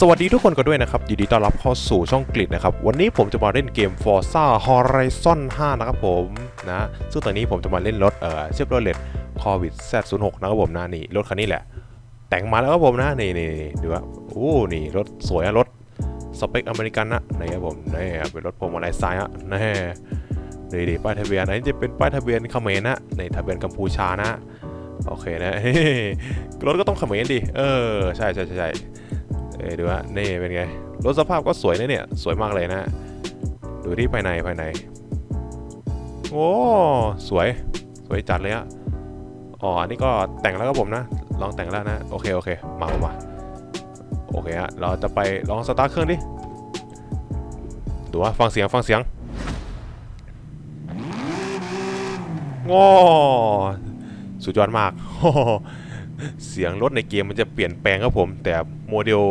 สวัสดีทุกคนกันด้วยนะครับยินดีต้อนรับเข้าสู่ช่องกลิดนะครับ วันนี้ผมจะมาเล่นเกม Forza Horizon 5 นะครับผมนะซึ่งตอนนี้ผมจะมาเล่นรถเอ่อเชฟโรเลตคอวิด Z06 นะครับผมนะนี่รถคันนี้แหละ แต่งมาแล้วครับผมนะนี่นี่นี่ดูว่าโอ้นี่รถสวยอะรถสเปคอเมริกันนะนี่ครับผมนี่เป็นรถพวงมาลัยซ้ายอะนี่นี่ดิป้ายทะเบียนอันนี้จะเป็นป้ายทะเบียนเขมรนะในทะเบียนกัมพูชานะโอเคนะรถก็ต้องเขมรดิเออใช่ใช่ใช่ใช่ อ้ยดูฮะนี่เป็นไง รถสภาพก็สวยนะเนี่ย สวยมากเลยนะ ดูที่ภายในภายใน โอ้ สวย สวยจัดเลยอะอ๋อ อันนี้ก็แต่งแล้วครับผมนะ ลองแต่งแล้วนะ โอเค โอเค มามามาโอเคฮะ เราจะไปลองสตาร์ทเครื่องดิ ดูว่าฟังเสียง ฟังเสียงโอ้สุดยอดมาก เสียงรถในเกมมันจะเปลี่ยนแปลงครับผม แต่โมเดล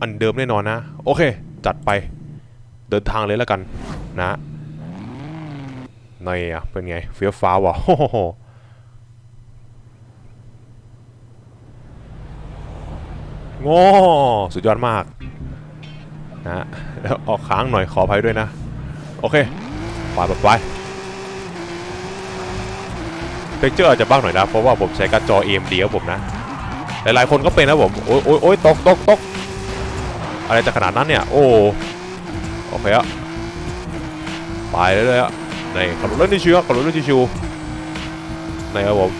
อันเดิมแน่นอนนะ โอเค จัดไปเดินทางเลยแล้วกันนะในอะเป็นไงเฟี้ยวฟ้าวะโอ้โหง่สุดยอดมากนะแล้วออกค้างหน่อยขออภัยด้วยนะ โอเคไปไปไปเท็กเจอร์อาจจะบ้างหน่อยนะ เพราะว่าผมใช้การ์ดจอ AMD ครับผมนะ หลายๆคนก็เป็นนะผม โอ้ยโอ้ยโอ้ยตกตกตก อะไรจะขนาดนั้นเนี่ย โอ้โอเคอะไปเลยเลยอะในขับรถเล่นชิวขับรถเล่นชิวในครับผม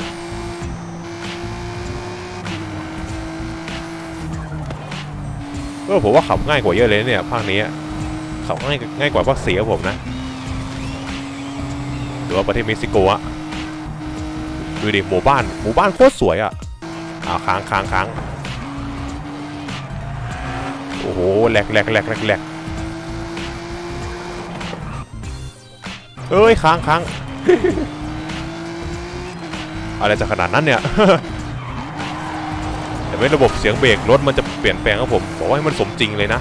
เออผมว่าขับง่ายกว่าเยอะเลยเนี่ยภาคนี้ขับง่ายง่ายกว่าภาคสี่ครับผมนะหรือว่าประเทศเม็กซิโกอะดูดิหมู่บ้านหมู่บ้านโคตรสวยอะอ่าค้างค้างค้าง โอ้โหแหลกแหลกแหลกแหลกแหลกเอ้ยค้างค้างอะไรจะขนาดนั้นเนี่ยแต่ไม่ระบบเสียงเบรกรถมันจะเปลี่ยนแปลงครับผมบอกว่าให้มันสมจริงเลยนะ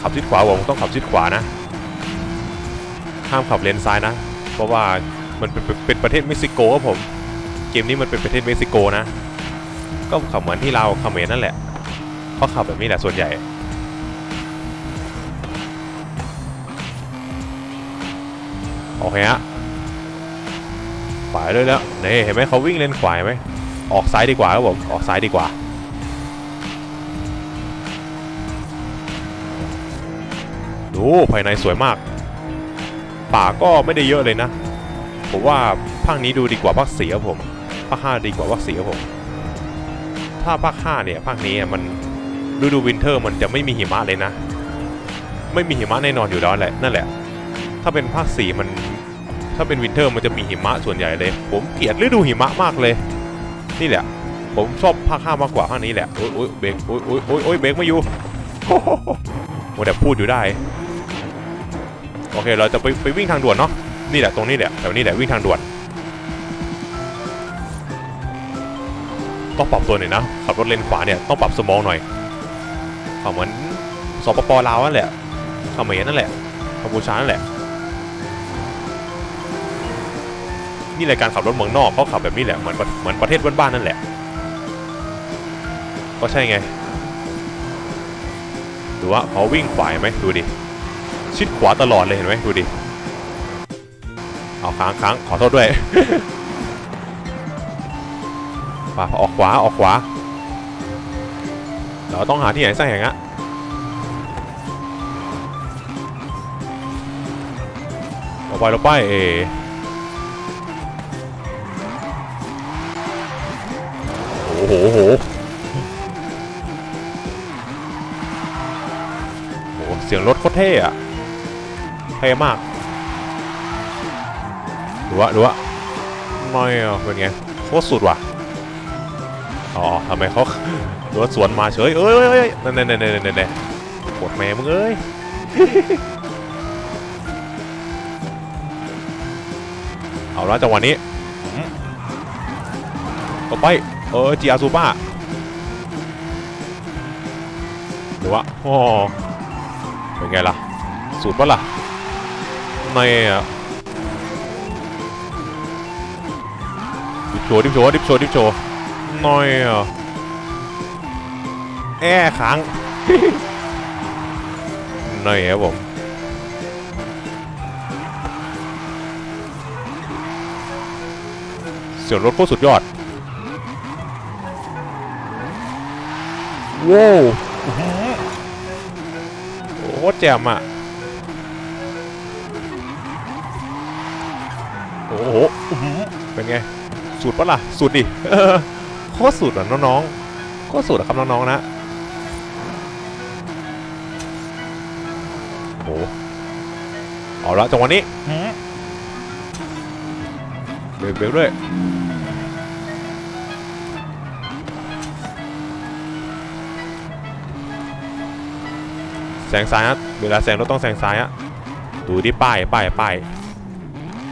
ขับชิดขวาผมต้องขับชิดขวานะห้ามขับเลนซ้ายนะ เพราะว่ามันเป็นเป็นเป็นประเทศเม็กซิโกครับผม เกมนี้มันเป็นประเทศเม็กซิโกนะ ก็ขับเหมือนที่เราเขมรนั่นแหละ เขาขับแบบนี้แหละส่วนใหญ่ โอเคฮะไปเลยแล้วนี่เห็นไหมเขาวิ่งเลนขวาไหมออกซ้ายดีกว่าครับผมออกซ้ายดีกว่าดูภายในสวยมาก ป่าก็ไม่ได้เยอะเลยนะ ผมว่าภาคนี้ดูดีกว่าภาคสี่ครับผม ภาคห้าดีกว่าภาคสี่ครับผม ถ้าภาคห้าเนี่ยภาคนี้มัน ฤดูวินเทอร์มันจะไม่มีหิมะเลยนะ ไม่มีหิมะแน่นอนอยู่แล้วแหละนั่นแหละ ถ้าเป็นภาคสี่มัน ถ้าเป็นวินเทอร์มันจะมีหิมะส่วนใหญ่เลย ผมเกลียดฤดูหิมะมากเลย นี่แหละ ผมชอบภาคห้ามากกว่าภาคนี้แหละโอ้ยโอ้ยเบรกโอ้ยโอ้ยโอ้ยโอ้ยเบรกไม่อยู่โอ้แต่พูดอยู่ได้ โอเค เราจะไปไปวิ่งทางด่วนเนาะนี่แหละตรงนี้แหละแถวนี้แหละวิ่งทางด่วนต้องปรับตัวหน่อยนะขับรถเลนขวาเนี่ยต้องปรับสมองหน่อย ขับเหมือนสปปลาวนั่นแหละเขมรนั่นแหละกัมพูชานั่นแหละ นี่รายการขับรถเมืองนอกเขาขับแบบนี้แหละเหมือนเหมือนประเทศบ้านๆนั่นแหละก็ใช่ไงดูว่าเขาวิ่งขวาเห็นไหมดูดิชิดขวาตลอดเลยเห็นไหมดูดิเอาค้างค้างขอโทษด้วยป่ะออกขวาออกขวา เราต้องหาที่ไหนสักแห่งอะเราไปเราไปเอโอ้โหโอ้โหโอ้โห เสียงรถโคตรเท่อะเท่มากดูวะดูวะไม่อะเป็นไงโคตรสุดว่ะ อ๋อทำไมเขา รถสวนมาเฉยเอ้ยเอ้ยเอ้ยนั่นนั่นนั่นนั่นนั่นปวดแม่มึงเอ้ยเอาละจังหวะนี้ต่อไปเออจีอาซูป้าหรือว่าอ๋อเป็นไงล่ะ สูตรปะล่ะไม่ะดิฟโชว์ดิฟโชว์ดิฟโชว์ดิฟโชว์น้อยอะ แอค้างหน่อยครับผมเสียงรถโคตรสุดยอดว้าวอื้อหือโอ้โหแจ่มอะโอ้โหอื้อหือเป็นไงสุดปะล่ะสุดดิโคตรสุดอะน้องๆโคตรสุดอะครับน้องๆนะ โอ้โหเอาละจังหวะนี้เบรกเบรกด้วยแซงซ้ายฮะเวลาแซงรถต้องแซงซ้ายฮะดูที่ป้ายป้ายป้าย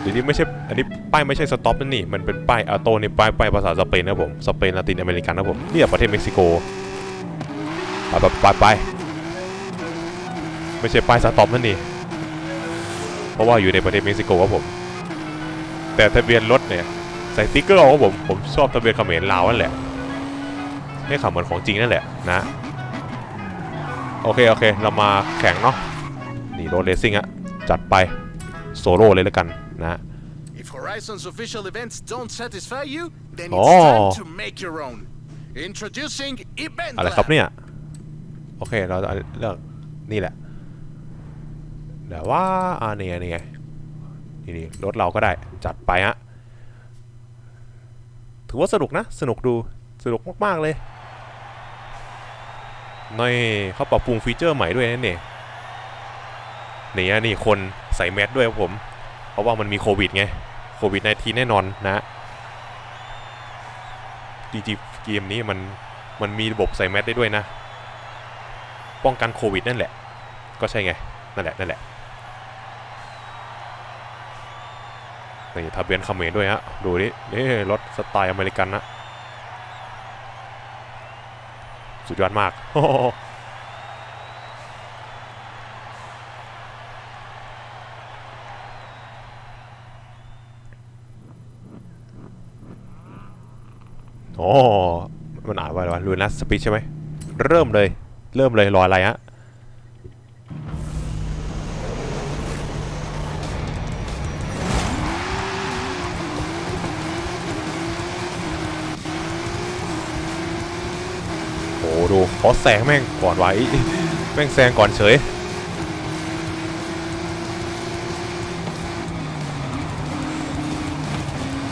ดูที่ไม่ใช่อันนี้ป้ายไม่ใช่สต็อปนั่นนี่มันเป็นป้ายออโต้นี่ป้ายป้ายภาษาสเปนนะผมสเปนลาตินอเมริกันนะผมนี่ประเทศเม็กซิโกไปไปไป ไปไม่ใช่ป้ายสต็อปนั่นนี่เพราะว่าอยู่ในประเทศเม็กซิโกครับผม แต่ทะเบียนรถเนี่ยใส่สติ๊กเกอร์เอาครับผม ผมชอบทะเบียนเขมรลาวนั่นแหละให้ขับเหมือนของจริงนั่นแหละนะ โอเค โอเค เรามาแข่งเนาะนี่โรดเลสซิ่งอะจัดไปโซโล่เลยแล้วกันนะ If Horizon's official events don't satisfy you, then it's Oh. time to make your own. Introducing Event อะไรครับ Lab. เนี่ย โอเค เราจะเลือกนี่แหละ แต่ว่าอ่านี่ไงนี่ไงนี่นี่รถเราก็ได้จัดไปฮะถือว่าสนุกนะ สนุกดูสนุกมาก ๆ เลยนี่เขาปรับปรุงฟีเจอร์ใหม่ด้วยนะเนี่ยนี่อะนี่คนใส่แมสด้วยครับผม เพราะว่ามันมีโควิดไงโควิด -19 แน่นอนนะจริงๆเกมนี้มันมันมีระบบใส่แมสได้ด้วยนะ ป้องกันโควิดนั่นแหละ ก็ใช่ไง นั่นแหละนั่นแหละ นี่ทะเบียนเขมรด้วยฮะ ดูดินี่รถสไตล์อเมริกันนะสุดยอดมากโอ้มันอ่านว่าอะไรวะลูนัสสปีชใช่ไหม เริ่มเลย เริ่มเลยรออะไรฮะ ดูขอแซงแม่งก่อนไว้ แม่งแซงก่อนเฉย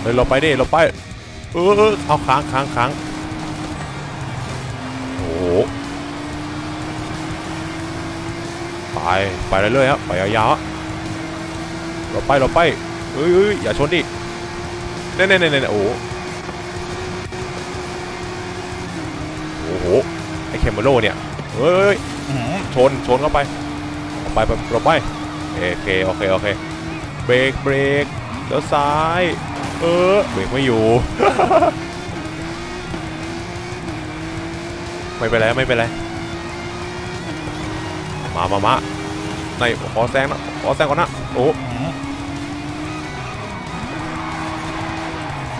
เฮ้ยเราไปดิเราไป เออเอาค้างค้างค้างโอ้โหไปไปเรื่อยๆครับไปยาวๆเราไปเราไปเอ้ยเอ้ยอย่าชนดิเน่เน่เน่เน่โอ้ เคมเบโลเนี่ยเฮ้ยอื้อหือชนชนเข้าไปเอาไปไปเราไปโอเคโอเคโอเคเบรกเบรกแล้วซ้าย เออเบรกไม่อยู่ ไม่เป็นไรไม่เป็นไรมามามาในขอแซงนะขอแซงก่อนนะโอ้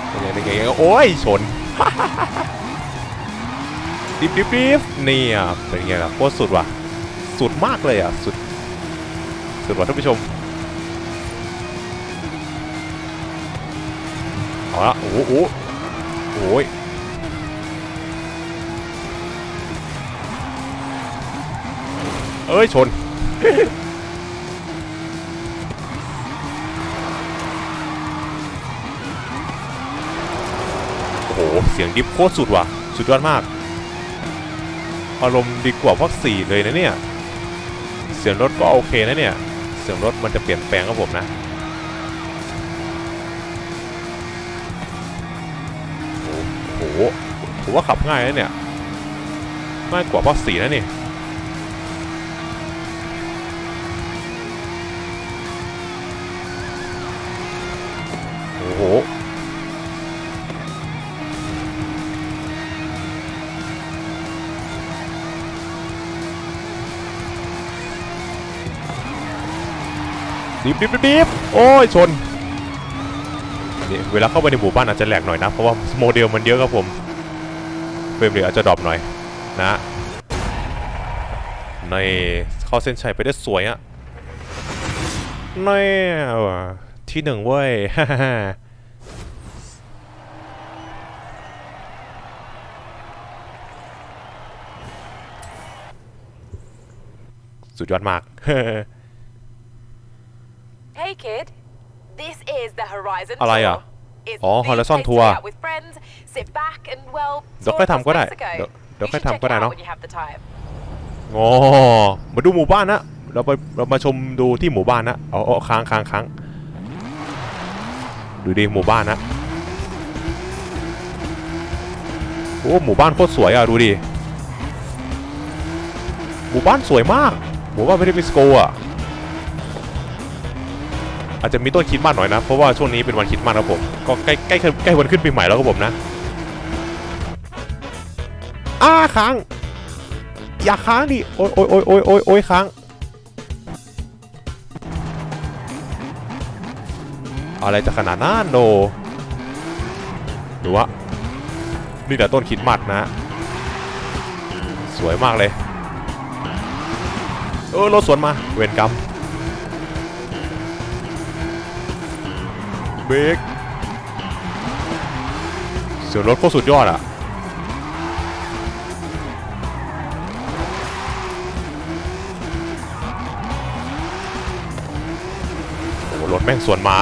เป็นไงเป็นไงโอ้ยชน ดิบดิบดิบนี่อะเป็นไงล่ะโคตรสุดว่ะ สุดมากเลยอะ สุด สุดว่ะท่านผู้ชมเอาละโอ้โหโอ้โหโอ้ยเอ้ย ชน โอ้โห เสียงดิฟโคตรสุดว่ะ สุดยอดมาก อารมณ์ดีกว่าภาคสี่เลยนะเนี่ย เสียงรถก็โอเคนะเนี่ย เสียงรถมันจะเปลี่ยนแปลงครับผมนะ โอ้โหผมว่าขับง่ายนะเนี่ย ง่ายกว่าภาคสี่นะนี่ ดิบดิบดิบโอ้ยชนนี่เวลาเข้าไปในหมู่บ้านอาจจะแหลกหน่อยนะ เพราะว่าโมเดลมันเยอะครับผมเฟรมเรทอาจจะดรอปหน่อยนะในเข้าเส้นชัยไปได้สวยอะแน่ว่ะที่หนึ่งเว้ยสุดยอดมาก Hey kid, this is the Horizon อะไรอะ Tour. It's อ๋อ the Horizon place to Tour get out with friends, sit back and well, เดี๋ยว tour ค่อยทำก็ได้ across Mexico. เดี๋ยวเดี๋ยว You ค่อย should check ทำก็ได้ it out เนาะ when you have the time. อ๋อมาดูหมู่บ้านนะ เราไปเรามาชมดูที่หมู่บ้านนะเอาเอาค้างค้างค้างดูดิหมู่บ้านนะ โอ้หมู่บ้านโคตรสวยอะดูดิ หมู่บ้านสวยมาก หมู่บ้านเวนิสโกอะ อาจจะมีต้นคิดมากหน่อยนะ เพราะว่าช่วงนี้เป็นวันคิดมากครับผม ก็ใกล้ใกล้ใกล้วันขึ้นปีใหม่แล้วครับผมนะอ้าค้าง อย่าค้างดิ โอ้ยโอ้ยโอ้ยโอ้ยโอ้ยโอ้ยค้าง อะไรจะขนาดนั้นโนหรือว่านี่แต่ต้นคิดมัดนะ สวยมากเลย เออรถสวนมา เวรกรรม เบรกเสียงรถโคตรสุดยอดอะโอ้โหรถแม่งสวนมา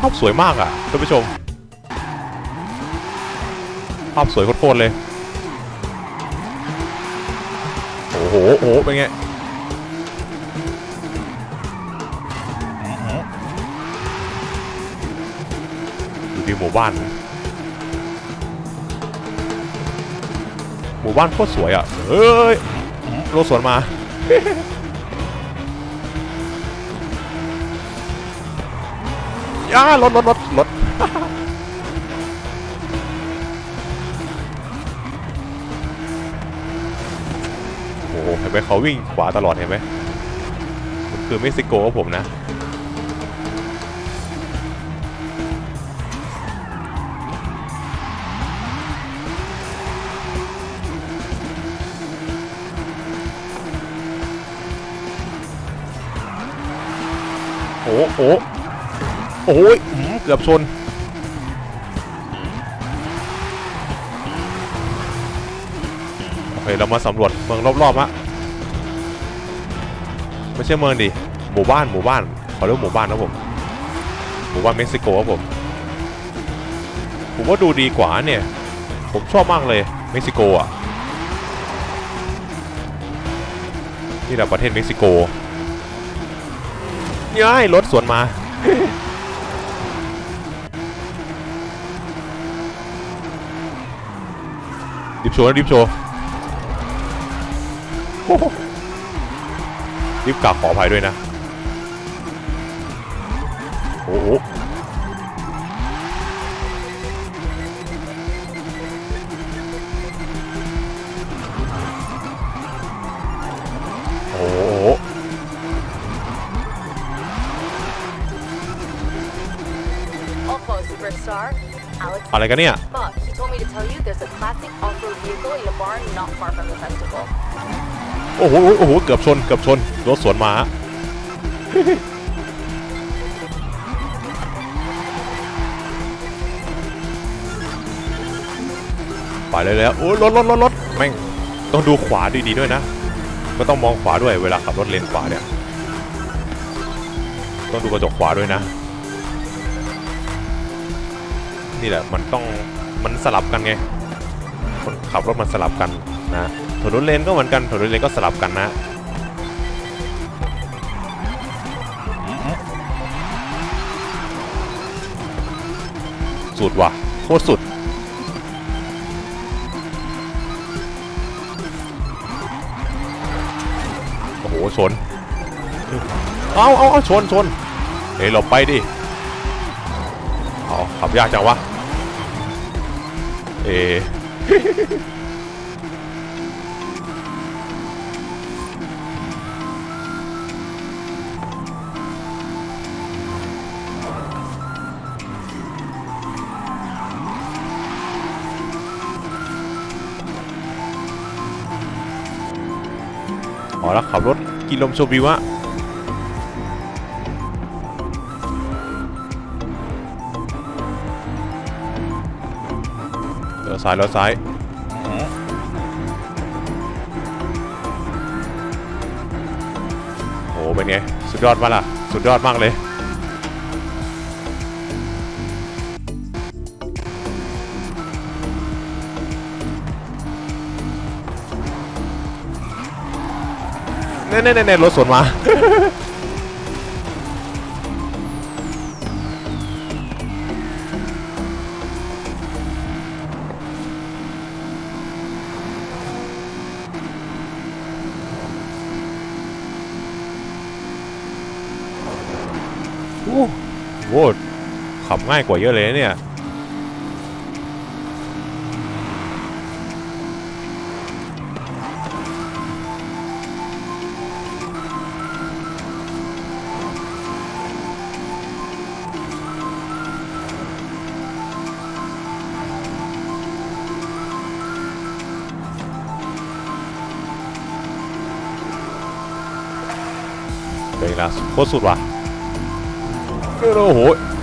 ภาพสวยมากอะท่านผู้ชมภาพสวยโคตรๆเลย โอ้โห โอ้โห เป็นไง ดูดิหมู่บ้าน หมู่บ้านโคตรสวยอะเฮ้ยรถสวนมา ย่ารถรถรถรถโอ้โหเห็นไหมเขาวิ่งขวาตลอดเห็นไหม คือเม็กซิโกครับผมนะ อ้โหโอ้ยเกือบชนโอเคเรามาสำรวจเมืองรอบๆฮะไม่ใช่เมืองดิหมู่บ้านหมู่บ้านขอเรียกหมู่บ้านนะผมหมู่บ้านเม็กซิโกครับผมผมว่าดูดีกว่าเนี่ย ผมชอบมากเลยเม็กซิโกอะนี่แหละประเทศเม็กซิโก ย้ายรถสวนมา ดิบโชว์ดิบโชว์ดิบกลับขออภัยด้วยนะ โอ้โห อะไรกันเนี่ย Buck, he told me to tell you there's a classic off-road vehicle in a barn not far from the festival. โอ้โห โอ้โห เกือบชน เกือบชน รถสวนมาฮะไปเลยแล้วโอ้ยรถรถรถรถแม่งต้องดูขวาดีๆด้วยนะ ก็ต้องมองขวาด้วยเวลาขับรถเลนขวาเนี่ย ต้องดูกระจกขวาด้วยนะ นี่แหละมันต้องมันสลับกันไงคนขับรถมันสลับกันนะถนนเลนก็เหมือนกันถนนเลนก็สลับกันนะสุดว่ะโคตรสุดโอ้โหชนเอาเอาเอาชนชนเฮ้ยเราไปดิเอาขับยากจังวะ เอแล้วขับรถกินลมชมวิวะ ซ้ายเลี้ยวซ้ายโอ้เป็นไง สุดยอดมาล่ะ สุดยอดมากเลย เน่เน่เน่รถสวนมา ง่ายกว่าเยอะเลยเนี่ยเป็นะโคตรสุดว่ะโอ้โห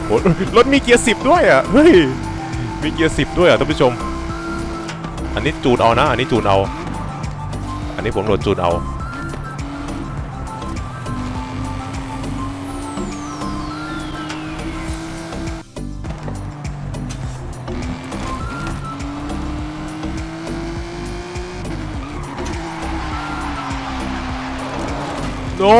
หรถมีเกียร์สิบด้วยอะเฮ้ยมีเกียร์สิบด้วยอะท่านผู้ชม อันนี้จูนเอานะ อันนี้จูนเอา อันนี้ผมโหลดจูนเอาโอ้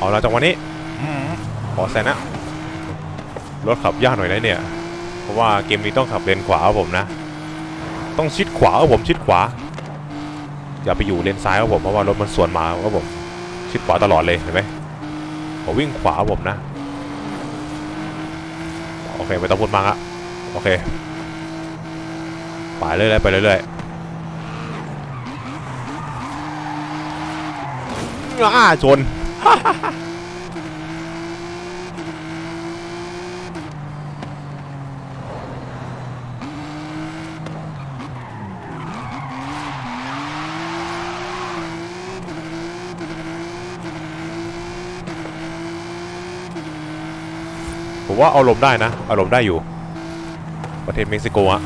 เอาละจังหวะนี้หืมขอแซงนะ รถขับยากหน่อยนะเนี่ย เพราะว่าเกมนี้ต้องขับเลนขวาครับผมนะ ต้องชิดขวาครับผมชิดขวา อย่าไปอยู่เลนซ้ายครับผมเพราะว่ารถมันสวนมาครับผม ชิดขวาตลอดเลยเห็นไหมผมวิ่งขวาผมนะ โอเคไม่ต้องพูดมากอะโอเค ไปเรื่อยๆไปเรื่อยๆอ้าชน ผมว่าเอาลมได้นะ เอาลมได้อยู่ ประเทศเม็กซิโกอะ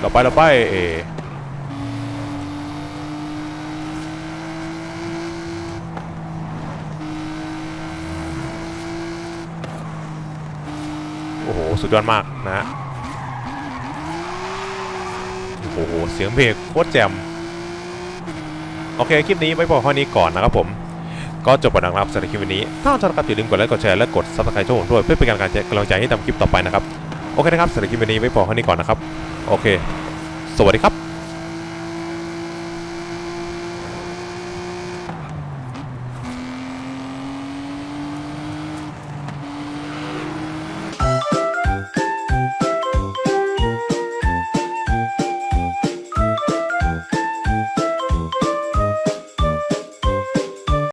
เราไปเราไปเอโอ้โห สุดยอดมากนะฮะโอ้โห เสียงเพลงโคตรแจ่มโอเค คลิปนี้ไว้พอเท่านี้ก่อนนะครับผม ก็จบไปแล้วนะครับสำหรับคลิปวันนี้ ถ้าชอบนะครับอย่าลืมกดไลค์กดแชร์และกดซับสไครต์ช่องผมด้วยเพื่อเป็นการกำลังใจให้ทำคลิปต่อไปนะครับ โอเคนะครับสำหรับคลิปวันนี้ไว้พอเท่านี้ก่อนนะครับ โอเค สวัสดีครับ